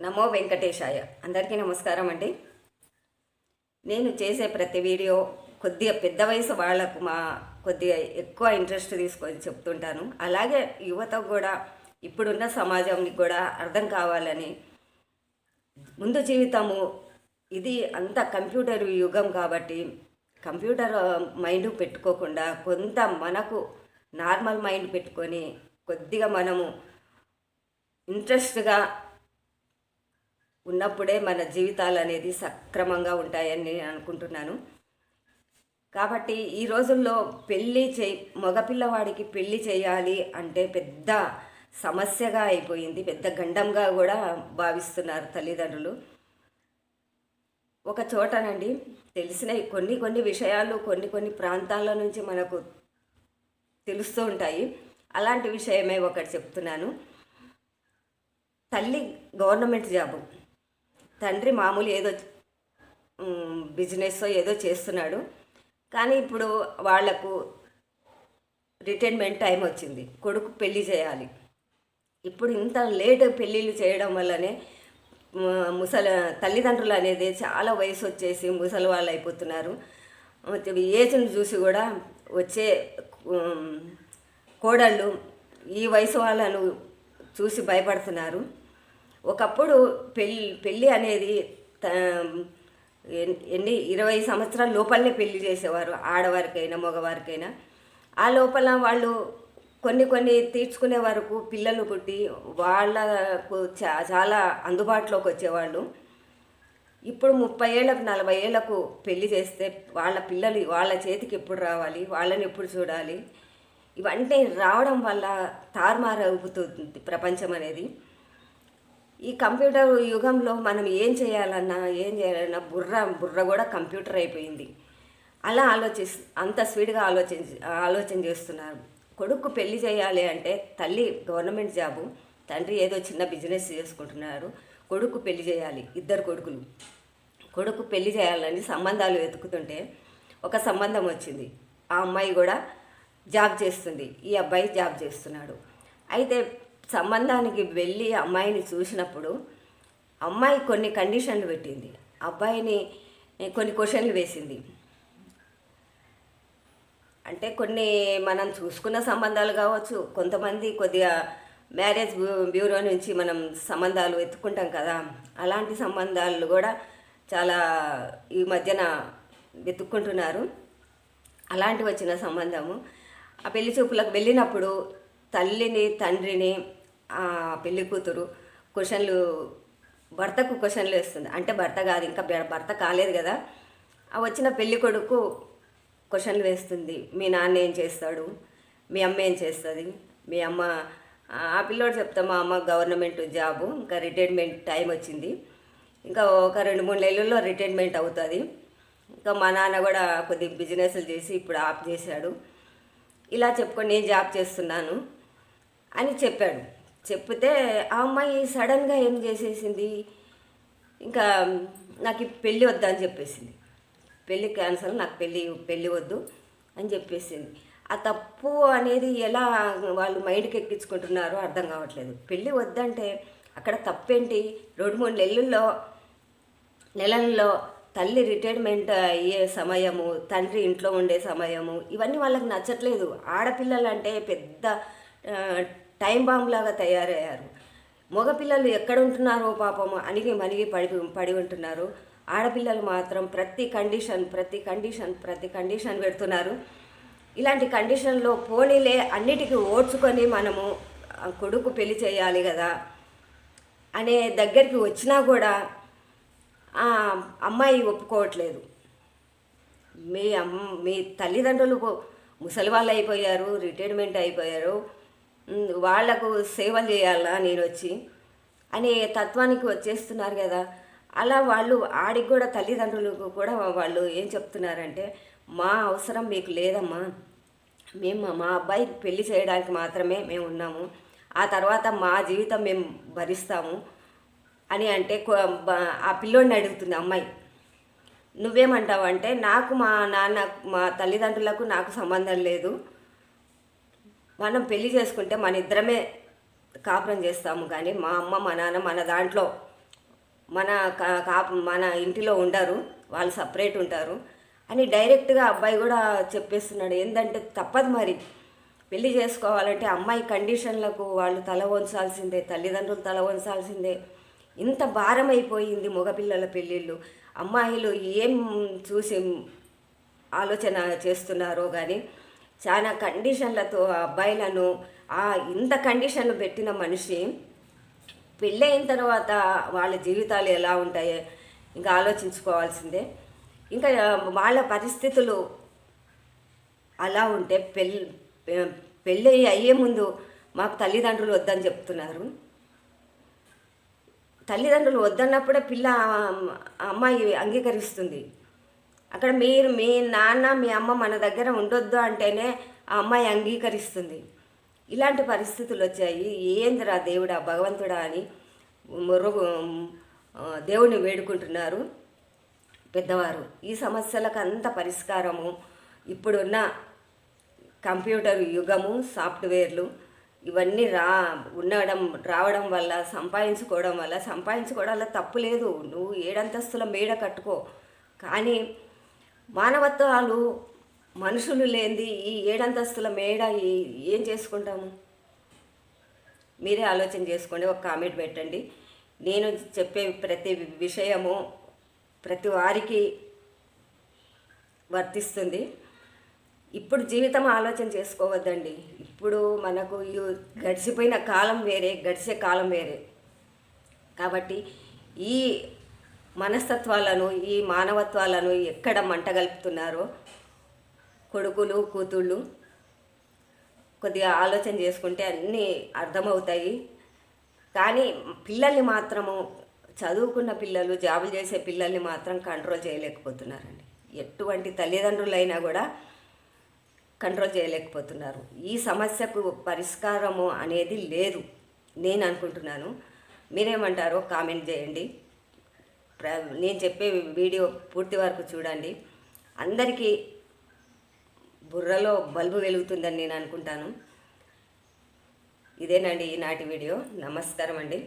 నమో వెంకటేశాయ. అందరికీ నమస్కారం అండి. నేను చేసే ప్రతి వీడియో కొద్దిగా పెద్ద వయసు వాళ్ళకు మా కొద్దిగా ఎక్కువ ఇంట్రెస్ట్ తీసుకొని చెప్తుంటాను. అలాగే యువతకు కూడా ఇప్పుడున్న సమాజానికి కూడా అర్థం కావాలని ముందు జీవితము ఇది అంత కంప్యూటర్ యుగం కాబట్టి కంప్యూటర్ మైండ్ పెట్టుకోకుండా కొంత మనకు నార్మల్ మైండ్ పెట్టుకొని కొద్దిగా మనము ఇంట్రెస్ట్గా ఉన్నప్పుడే మన జీవితాలు అనేది సక్రమంగా ఉంటాయని నేను అనుకుంటున్నాను. కాబట్టి ఈ రోజుల్లో పెళ్ళి చేయి మగపిల్లవాడికి పెళ్ళి చేయాలి అంటే పెద్ద సమస్యగా అయిపోయింది పెద్ద గండంగా కూడా భావిస్తున్నారు తల్లిదండ్రులు. ఒక చోటనండి తెలిసిన కొన్ని కొన్ని విషయాలు కొన్ని కొన్ని ప్రాంతాల నుంచి మనకు తెలుస్తూ ఉంటాయి. అలాంటి విషయమే ఒకటి చెప్తున్నాను. తల్లి గవర్నమెంట్ జాబు. తండ్రి మామూలు ఏదో బిజినెస్ ఏదో చేస్తున్నాడు. కానీ ఇప్పుడు వాళ్ళకు రిటైర్మెంట్ టైం వచ్చింది. కొడుకు పెళ్ళి చేయాలి. ఇప్పుడు ఇంత లేట్ పెళ్ళిళ్ళు చేయడం వల్లనే ముసల ముసలి తల్లిదండ్రులు అనేది చాలా వయసు వచ్చేసి ముసలి వాళ్ళు అయిపోతున్నారు. ఏజ్ని చూసి కూడా వచ్చే కోడళ్ళు ఈ వయసు వాళ్ళను చూసి భయపడుతున్నారు. ఒకప్పుడు పెళ్ళి పెళ్ళి అనేది త- ఎన్- ఎన్ని ఇరవై సంవత్సరాల లోపలనే పెళ్ళి చేసేవారు ఆడవారికైనా మగవారికైనా. ఆ లోపల వాళ్ళు కొన్ని కొన్ని తీర్చుకునే వరకు పిల్లలు పుట్టి వాళ్ళకు చా- చాలా అందుబాటులోకి వచ్చేవాళ్ళు. ఇప్పుడు ముప్పై ఏళ్ళకు నలభై ఏళ్ళకు పెళ్ళి చేస్తే వాళ్ళ పిల్లలు వాళ్ళ చేతికి ఎప్పుడు రావాలి వాళ్ళని ఎప్పుడు చూడాలి? ఇవన్నీ రావడం వల్ల తారుమారు అవుతుంది ప్రపంచం అనేది. ఈ కంప్యూటర్ యుగంలో మనం ఏం చేయాలన్నా ఏం చేయాలన్నా బుర్ర బుర్ర కూడా కంప్యూటర్ అయిపోయింది. అలా ఆలోచిస్ అంత స్పీడ్గా ఆలోచన ఆలోచన చేస్తున్నారు. కొడుకు పెళ్ళి చేయాలి అంటే తల్లి గవర్నమెంట్ జాబు తండ్రి ఏదో చిన్న బిజినెస్ చేసుకుంటున్నారు కొడుకు పెళ్ళి చేయాలి ఇద్దరు కొడుకులు. కొడుకు పెళ్ళి చేయాలని సంబంధాలు వెతుకుతుంటే ఒక సంబంధం వచ్చింది. ఆ అమ్మాయి కూడా జాబ్ చేస్తుంది ఈ అబ్బాయి జాబ్ చేస్తున్నాడు. అయితే సంబంధానికి వెళ్ళి అమ్మాయిని చూసినప్పుడు అమ్మాయి కొన్ని కండిషన్లు పెట్టింది. అబ్బాయిని కొన్ని క్వశ్చన్లు వేసింది. అంటే కొన్ని మనం చూసుకున్న సంబంధాలు కావచ్చు కొంతమంది కొద్దిగా మ్యారేజ్ బ్యూరో నుంచి మనం సంబంధాలు వెతుక్కుంటాం కదా అలాంటి సంబంధాలు కూడా చాలా ఈ మధ్యన వెతుక్కుంటున్నారు. అలాంటి వచ్చిన సంబంధము. ఆ పెళ్ళి చూపులకు వెళ్ళినప్పుడు తల్లిని తండ్రిని పెళ్ళి కూతురు క్వశ్చన్లు భర్తకు క్వశ్చన్లు వేస్తుంది. అంటే భర్త కాదు ఇంకా భర్త కాలేదు కదా. ఆ వచ్చిన పెళ్ళి కొడుకు క్వశ్చన్లు వేస్తుంది. మీ నాన్న ఏం చేస్తాడు? మీ అమ్మ ఏం చేస్తుంది? మీ అమ్మ ఆ పిల్లోడు చెప్తా మా అమ్మ గవర్నమెంట్ జాబు ఇంకా రిటైర్మెంట్ టైం వచ్చింది. ఇంకా ఒక రెండు మూడు నెలల్లో రిటైర్మెంట్ అవుతుంది. ఇంకా మా నాన్న కూడా కొద్ది బిజినెస్లు చేసి ఇప్పుడు ఆఫ్ చేశాడు. ఇలా చెప్పుకొని నేను జాబ్ చేస్తున్నాను అని చెప్పాడు. చెప్తే ఆ అమ్మాయి సడన్గా ఏం చేసేసింది? ఇంకా నాకు పెళ్ళి వద్దని చెప్పేసింది. పెళ్ళి క్యాన్సల్ నాకు పెళ్ళి పెళ్ళి వద్దు అని చెప్పేసింది. ఆ తప్పు అనేది ఎలా వాళ్ళు మైండ్కి ఎక్కించుకుంటున్నారో అర్థం కావట్లేదు. పెళ్ళి వద్దంటే అక్కడ తప్పేంటి? రెండు మూడు నెలల్లో నెలల్లో తల్లి రిటైర్మెంట్ అయ్యే సమయము తండ్రి ఇంట్లో ఉండే సమయము ఇవన్నీ వాళ్ళకి నచ్చట్లేదు. ఆడపిల్లలు అంటే పెద్ద టైం బాంబ్ లాగా తయారయ్యారు. మగపిల్లలు ఎక్కడ ఉంటున్నారో పాపము అణిగి మణిగి పడి పడి ఉంటున్నారు. ఆడపిల్లలు మాత్రం ప్రతి కండిషన్ ప్రతి కండిషన్ ప్రతి కండిషన్ పెడుతున్నారు. ఇలాంటి కండిషన్లో పోనీలే అన్నిటికీ ఓడ్చుకొని మనము కొడుకు పెళ్ళి చేయాలి కదా అనే దగ్గరికి వచ్చినా కూడా ఆ అమ్మాయి ఒప్పుకోవట్లేదు. మీ అమ్మ మీ తల్లిదండ్రులు ముసలి వాళ్ళు అయిపోయారు రిటైర్మెంట్ అయిపోయారు. వాళ్ళకు సేవలు చేయాలా నేను వచ్చి అనే తత్వానికి వచ్చేస్తున్నారు కదా. అలా వాళ్ళు ఆడికి కూడా తల్లిదండ్రులకు కూడా వాళ్ళు ఏం చెప్తున్నారంటే మా అవసరం మీకు లేదమ్మా. మేము మా అబ్బాయి పెళ్ళి చేయడానికి మాత్రమే మేము ఉన్నాము. ఆ తర్వాత మా జీవితం మేము భరిస్తాము. అని అంటే ఆ పిల్లోడిని అడుగుతుంది అమ్మాయి. నువ్వేమంటావు అంటే నాకు మా నాన్న మా తల్లిదండ్రులకు నాకు సంబంధం లేదు. మనం పెళ్ళి చేసుకుంటే మన ఇద్దరమే కాపురం చేస్తాము. కానీ మా అమ్మ మా నాన్న మన దాంట్లో మన కా- కాపు మన ఇంటిలో ఉండరు. వాళ్ళు సపరేట్ ఉంటారు. అని డైరెక్ట్గా అబ్బాయి కూడా చెప్పేస్తున్నాడు. ఏంటంటే తప్పదు మరి. పెళ్ళి చేసుకోవాలంటే అమ్మాయి కండిషన్లకు వాళ్ళు తల వంచాల్సిందే తల్లిదండ్రులు తల వంచాల్సిందే. ఇంత భారం అయిపోయింది మగపిల్లల పెళ్ళిళ్ళు. అమ్మాయిలు ఏం చూసి ఆలోచన చేస్తున్నారో కానీ చాలా కండిషన్లతో ఆ అబ్బాయిలను ఆ ఇంత కండిషన్లు పెట్టిన మనిషి పెళ్ళైన తర్వాత వాళ్ళ జీవితాలు ఎలా ఉంటాయో ఇంకా ఆలోచించుకోవాల్సిందే. ఇంకా వాళ్ళ పరిస్థితులు అలా ఉంటే పెళ్ళి పెళ్ళి అయ్యే ముందు మాకు తల్లిదండ్రులు వద్దని చెప్తున్నారు. తల్లిదండ్రులు వద్దన్నప్పుడే పిల్ల అమ్మాయి అంగీకరిస్తుంది. అక్కడ మీరు మీ నాన్న మీ అమ్మ మన దగ్గర ఉండొద్దు అంటేనే ఆ అమ్మాయి అంగీకరిస్తుంది. ఇలాంటి పరిస్థితులు వచ్చాయి. ఏందిరా దేవుడా భగవంతుడా అని మొరుగు దేవుని దేవుణ్ణి వేడుకుంటున్నారు పెద్దవారు. ఈ సమస్యలకు అంత పరిష్కారము ఇప్పుడున్న కంప్యూటర్ యుగము సాఫ్ట్వేర్లు ఇవన్నీ రా ఉండడం రావడం వల్ల సంపాదించుకోవడం వల్ల సంపాదించుకోవడం వల్ల తప్పు లేదు. నువ్వు ఏడంతస్తుల మేడ కట్టుకో. కానీ మానవత్వాలు మనుషులు లేనిది ఈ ఏడంతస్తుల మేడ ఈ- ఏం చేసుకుంటాము? మీరే ఆలోచన చేసుకోండి ఒక కామెంట్ పెట్టండి. నేను చెప్పే ప్రతి విషయము ప్రతి వారికి వర్తిస్తుంది. ఇప్పుడు జీవితం ఆలోచన చేసుకోవద్దండి. ఇప్పుడు మనకు ఈ గడిచిపోయిన కాలం వేరే గడిచే కాలం వేరే. కాబట్టి ఈ మనస్తత్వాలను ఈ మానవత్వాలను ఎక్కడ మంటగలుపుతున్నారో కొడుకులు కూతుళ్ళు కొద్దిగా ఆలోచన చేసుకుంటే అన్నీ అర్థమవుతాయి. కానీ పిల్లల్ని మాత్రము చదువుకున్న పిల్లలు జాబులు చేసే పిల్లల్ని మాత్రం కంట్రోల్ చేయలేకపోతున్నారండి. ఎటువంటి తల్లిదండ్రులైనా కూడా కంట్రోల్ చేయలేకపోతున్నారు. ఈ సమస్యకు పరిష్కారము అనేది లేదు. నేను అనుకుంటున్నాను. మీరేమంటారో కామెంట్ చేయండి. నేను చెప్పే వీడియో పూర్తి వరకు చూడండి. అందరికీ బుర్రలో బల్బు వెలుగుతుందని నేను అనుకుంటాను. ఇదేనండి ఈనాటి వీడియో. నమస్కారం అండి